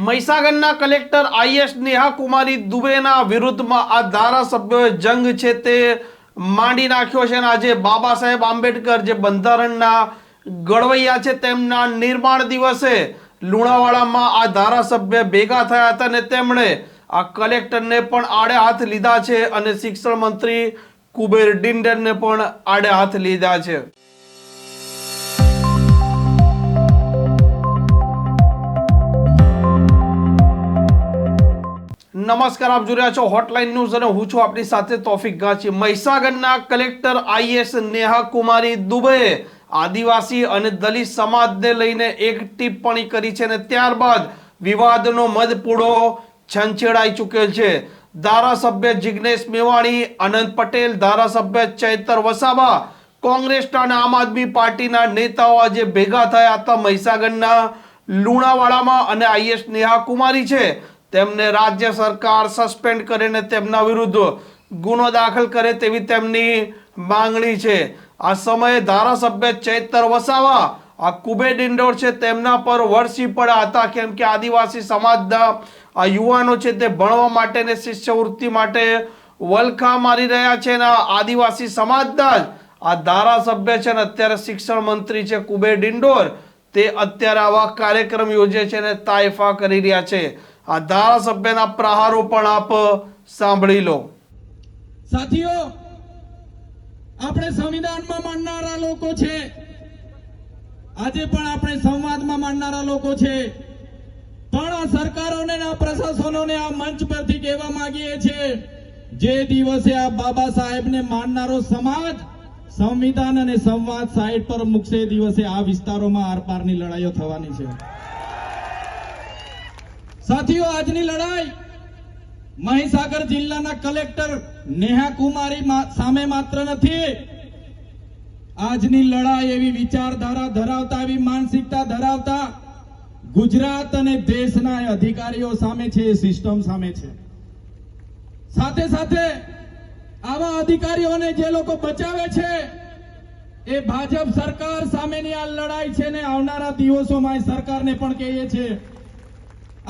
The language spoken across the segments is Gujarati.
મહીસાગરના કલેક્ટર આઈએસ નેહા કુમારી દુબેના વિરુદ્ધમાં આ ધારાસભ્યોએ જંગ છે તે માંડી નાખ્યો છે અને આજે બાબા સાહેબ આંબેડકર જે બંધારણના ગળવૈયા છે તેમના નિર્માણ દિવસે લુણાવાડામાં આ ધારાસભ્ય ભેગા થયા હતા અને તેમણે આ કલેક્ટરને પણ આડે હાથ લીધા છે અને શિક્ષણ મંત્રી કુબેર ડિંડરને પણ આડે હાથ લીધા છે. નમસ્કાર, આપ જોઈ રહ્યા છો હોટલાઇન ન્યૂઝ અને હું છું આપની સાથે તોફિક ગાંચી મહીસાગરના કલેક્ટર આઈએસ નેહા કુમારી દુબે આદિવાસી અને દલિત સમાજને લઈને એક ટિપ્પણી કરી છે અને ત્યારબાદ વિવાદનો મધપૂડો છંછેડાઈ ચૂકેલ છે. ધારાસભ્ય જિગ્નેશ મેવાણી, આનંદ પટેલ, ધારાસભ્ય ચૈતર વસાવા, કોંગ્રેસના અને આમ આદમી પાર્ટીના નેતાઓ આજે ભેગા થયા હતા. મહીસાગરના લુણાવાડામાં અને આઈએસ નેહા કુમારી છે. તેમને રાજ્ય સરકાર સસ્પેન્ડ કરીને તેમના વિરુદ્ધ ગુનો દાખલ કરે તેવી તેમની માંગણી છે. આ સમયે ધારાસભ્ય ચૈતર વસાવા આ કુબે ડિંડોર છે તેમના પર વરસી પડ્યા હતા. કેમ કે આદિવાસી સમાજના આ યુવાનો છે તે ભણવા માટે ને શિષ્યવૃત્તિ માટે વલખા મારી રહ્યા છે અને આદિવાસી સમાજના જ આ ધારાસભ્ય છે ને અત્યારે શિક્ષણ મંત્રી છે કુબે ડિંડોર તે અત્યારે આવા કાર્યક્રમ યોજે છે ને તાઇફા કરી રહ્યા છે. આ ધારાસભ્યના પ્રહારો પણ આપ સાંભળી લો. સાથીઓ, આપણે સંવિધાનમાં માનનારા લોકો છે. આજે પણ આપણે સંવાદમાં માનનારા લોકો છે. પણ આ સરકારોને આ પ્રશાસનોને આ મંચ પરથી કહેવા માંગીએ છીએ, જે દિવસે આ બાબા સાહેબને માનનારો સમાજ સંવિધાન અને સંવાદ સાઈડ પર મૂકશે દિવસે આ વિસ્તારોમાં આરપારની લડાઈઓ થવાની છે. સાથીઓ, આજની લડાઈ મહીસાગર જિલ્લાના કલેક્ટર નેહા કુમારી સામે માત્ર નથી. આજની લડાઈ એવી વિચારધારા ધરાવતા, એવી માનસિકતા ધરાવતા ગુજરાત અને દેશના અધિકારીઓ સામે છે, એ સિસ્ટમ સામે છે. સાથે સાથે આવા અધિકારીઓને જે લોકો બચાવે છે, એ ભાજપ સરકાર સામેની આ લડાઈ છે ને આવનારા દિવસોમાં સરકારને પણ કહીએ છીએ.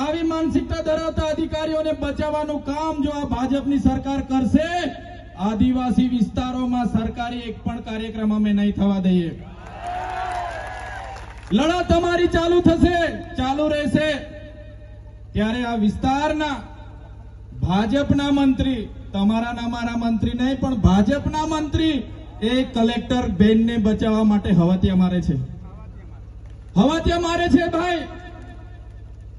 આવી માનસિકતા ધરાવતા અધિકારીઓને બચાવવાનું કામ જો આ ભાજપની સરકાર કરશે, આદિવાસી વિસ્તારોમાં સરકારી એક પણ કાર્યક્રમ અમે નહીં થવા દઈએ. લડા તમારી ચાલુ થશે, ચાલુ રહેશે. ત્યારે આ વિસ્તારના ભાજપના મંત્રી તમારા ના મારા મંત્રી નહીં, પણ ભાજપના મંત્રી એ કલેક્ટર બેનને બચાવવા માટે હવતિયા મારે છે. હવતિયા મારે છે, ભાઈ.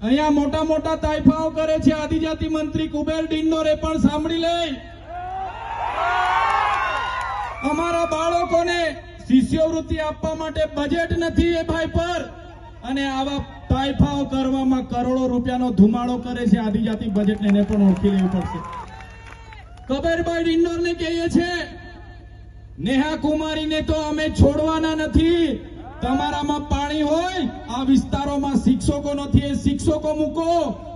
અહીંયા મોટા મોટા તાઇફાઓ કરે છે. આદિજાતિ મંત્રી કુબેર ડિંડોરે પણ સાંભળી લે અમારા બાળકોને શિષ્યવૃત્તિ આપવા માટે બજેટ નથી એ ભાઈ પર. અને આવા તાઇફાઓ કરવામાં કરોડો રૂપિયાનો ધુમાડો કરે છે. આદિજાતિ બજેટ એને પણ ઓળખી લેવું પડશે. કબેરભાઈ ડિંડોરને કહીએ છે નેહા કુમારીને તો અમે છોડવાના નથી. તમારામાં પાણી હોય, આ વિસ્તારોમાં શિક્ષકો નથી, એ શિક્ષકો મૂકો.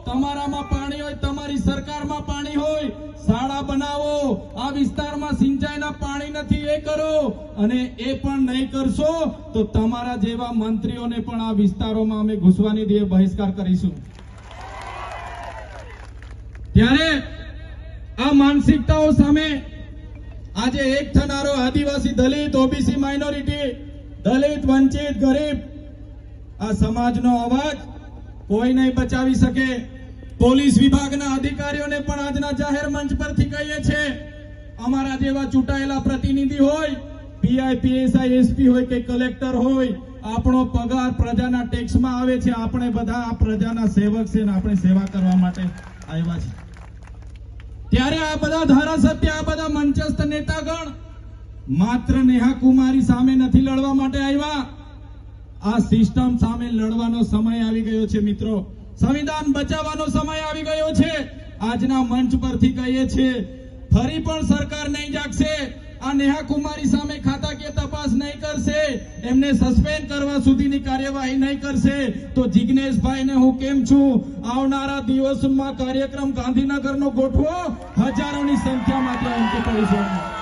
તમારામાં પાણી હોય, તમારી સરકારમાં પાણી હોય, શાળા બનાવો. આ વિસ્તારમાં સિંચાઈના પાણી નથી, એ કરો. અને એ પણ નહીં કરશો, તો તમારા જેવા મંત્રીઓને પણ આ વિસ્તારોમાં અમે ઘૂસવાની દે બહિષ્કાર કરીશું. ત્યારે આ માનસિકતાઓ સામે આજે એક થનારો આદિવાસી દલિત, ઓબીસી માઇનોરિટી દલિત, વંચિત, ગરીબ, આ સમાજનો અવાજ કોઈ નહીં બચાવી શકે. પોલીસ વિભાગના અધિકારીઓને પણ આજના જાહેર મંચ પરથી કહીએ છે, અમારા જેવા ચૂંટાયેલા પ્રતિનિધિ હોય પીઆઈ પીએસઆઈ એસપી હોય કે કલેક્ટર હોય, આપણો પગાર પ્રજાના ટેક્સમાં આવે છે, આપણે બધા આ પ્રજાના સેવક છે ને આપણે સેવા કરવા માટે આવ્યા છે ત્યારે આ બધા ધારાસભ્ય, આ બધા મંચસ્થ નેતાગણ માત્ર નેહા કુમારી સામે નથી લડવા માટે આવ્યા. આ સિસ્ટમ સામે લડવાનો સમય આવી ગયો છે, મિત્રો. સંવિધાન બચાવવાનો સમય આવી ગયો છે. આજના મંચ પરથી કહીએ છીએ, ફરી પણ સરકાર નહીં જાગશે. આ નેહા કુમારી સામે ખાતાકીય તપાસ નહીં કરશે. એમને સસ્પેન્ડ કરવા સુધીની કાર્યવાહી નહીં કરશે. તો જિગ્નેશભાઈને હું કેમ છું? આવનારા દિવસોમાં કાર્યક્રમ ગાંધીનગરનો ગોઠવો. હજારોની સંખ્યામાં ત્યાં અંકિત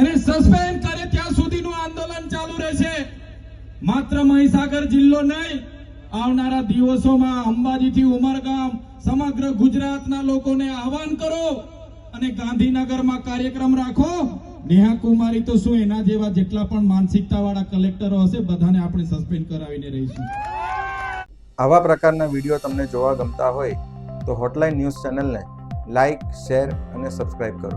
એને સસ્પેન્ડ કરે ત્યાં સુધીનું આંદોલન ચાલુ રહેશે. માત્ર મહીસાગર જિલ્લો નહીં, આવનારા દિવસોમાં અંબાજીથી ઉમરગામ, સમગ્ર ગુજરાતના લોકોને આહવાન કરો અને ગાંધીનગરમાં કાર્યક્રમ રાખો. નેહા કુમારી તો શું એના જેવા જેટલા પણ માનસિકતા વાળા કલેક્ટરો હશે, બધાને આપણે સસ્પેન્ડ કરાવીને રહીશું. આવા પ્રકારના વીડિયો તમને જોવા ગમતા હોય તો હોટલાઇન ન્યૂઝ ચેનલને લાઇક શેર અને સબસ્ક્રાઇબ કરો.